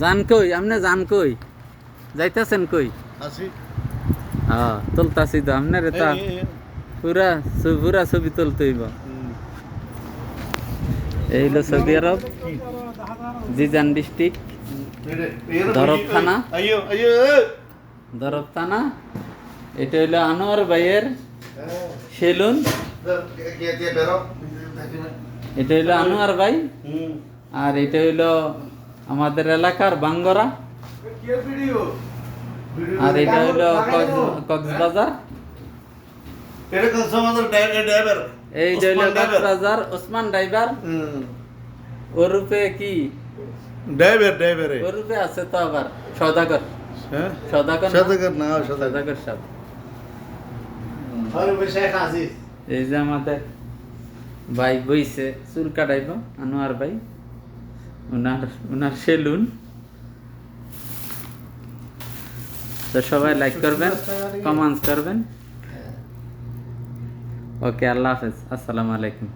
যান কই আপনি যান কই? যাইতাছেন কই? হ্যাঁ তুলতাছি তো আপনার তা। এই। পুরা পুরা ছবি তুলতে হইব এই হলো সৌদি আরব জিজান ডিস্ট্রিক্ট ধরব থানা? দরব থানা এটা হইল আনোয়ার ভাইয়ের সেলুন। কে বেরো। এটা হইল আনোয়ার ভাই। আর এটা হইল আমাদের এলাকার বাঙ্গরা। আর এটা হইল কক্সবাজার। এই হইল কক্সবাজার ওসমান ড্রাইভার। ওরূপে কি? ড্রাইভার ড্রাইভারে। ওরূপে আছে তো আবার সদাগর হ্যাঁ? সদাগর? সদাগর না সদাগর সাহেব। এই যে আমাদের ভাই বইছে চুল কাটাইব আনোয়ার ভাই ওনার ওনার সেলুন। তো সবাই লাইক করবেন কমেন্টস করবেন। ওকে আল্লাহ হাফেজ আসসালামু আলাইকুম।